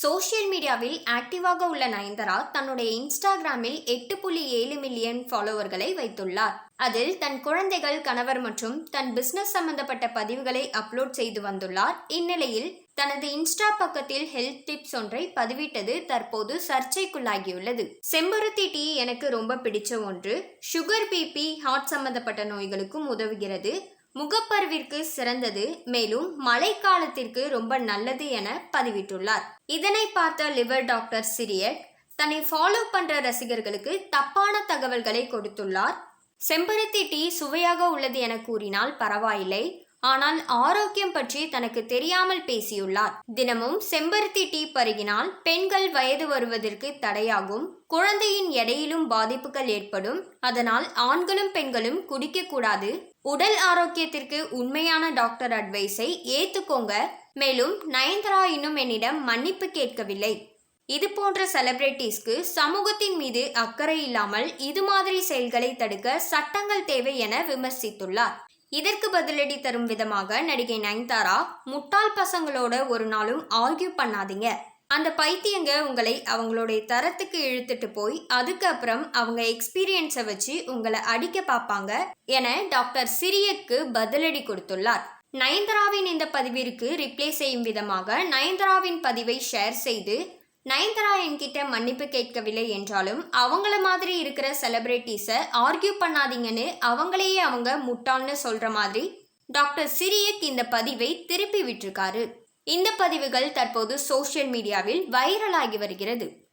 Social மீடியாவில் ஆக்டிவாக உள்ள நயன்தாரா தன்னுடைய இன்ஸ்டாகிராமில் எட்டு புள்ளி ஏழு மில்லியன் ஃபாலோவர்களை வைத்துள்ளார். அதில் தன் குழந்தைகள் கணவர் மற்றும் தன் பிசினஸ் சம்பந்தப்பட்ட பதிவுகளை அப்லோட் செய்து வந்துள்ளார். இந்நிலையில் தனது இன்ஸ்டா பக்கத்தில் ஹெல்த் டிப்ஸ் ஒன்றை பதிவிட்டது தற்போது சர்ச்சைக்குள்ளாகியுள்ளது. செம்பருத்தி டீ எனக்கு ரொம்ப பிடிச்ச ஒன்று. சுகர் பிபி ஹார்ட் சம்பந்தப்பட்ட நோய்களுக்கும் உதவுகிறது. முகப்பருவிற்கு சிறந்தது மேலும் மழைக்காலத்திற்கு ரொம்ப நல்லது என பதிவிட்டுள்ளார். இதனை பார்த்த லிவர் டாக்டர் சிரியட் தன்னை ஃபாலோ பண்ற ரசிகர்களுக்கு தப்பான தகவல்களை கொடுத்துள்ளார். செம்பருத்தி டீ சுவையாக உள்ளது என கூறினால் பரவாயில்லை. ஆனால் ஆரோக்கியம் பற்றி தனக்கு தெரியாமல் பேசியுள்ளார். தினமும் செம்பருத்தி டீ பருகினால் பெண்கள் வயது வருவதற்கு தடையாகும். குழந்தையின் எடையிலும் பாதிப்புகள் ஏற்படும். அதனால் ஆண்களும் பெண்களும் குடிக்கக்கூடாது உடல் ஆரோக்கியத்திற்கு உண்மையான டாக்டர் அட்வைஸை ஏத்துக்கோங்க. மேலும் நயன்தாரா இன்னும் என்னிடம் மன்னிப்பு கேட்கவில்லை. இது போன்ற செலிபிரிட்டிஸ்க்கு சமூகத்தின் மீது அக்கறை இல்லாமல் இது மாதிரி செயல்களை தடுக்க சட்டங்கள் தேவை என விமர்சித்துள்ளார். இதற்கு பதிலடி தரும் விதமாக நடிகை நயன்தாரா முட்டாள் பசங்களோட ஒரு நாளும் ஆர்கியூ பண்ணாதீங்க. அந்த பைத்தியங்க உங்களை அவங்களுடைய தரத்துக்கு இழுத்துட்டு போய் அதுக்கப்புறம் அவங்க எக்ஸ்பீரியன்ஸை வச்சு உங்களை அடிக்க பார்ப்பாங்க என டாக்டர் சிரியக்கு பதிலடி கொடுத்துள்ளார். நயன்தாராவின் இந்த பதிவிற்கு ரிப்ளை செய்யும் விதமாக நயன்தாராவின் பதிவை ஷேர் செய்து நயன்தாரா என்கிட்ட மன்னிப்பு கேட்கவில்லை என்றாலும் அவங்கள மாதிரி இருக்கிற செலிபிரிட்டிஸை ஆர்கியூ பண்ணாதீங்கன்னு அவங்களையே அவங்க முட்டாள்னு சொல்கிற மாதிரி டாக்டர் சிரியக் இந்த பதிவை திருப்பி விட்டிருக்காரு. இந்த பதிவுகள் தற்போது சோஷியல் மீடியாவில் வைரலாகி வருகிறது.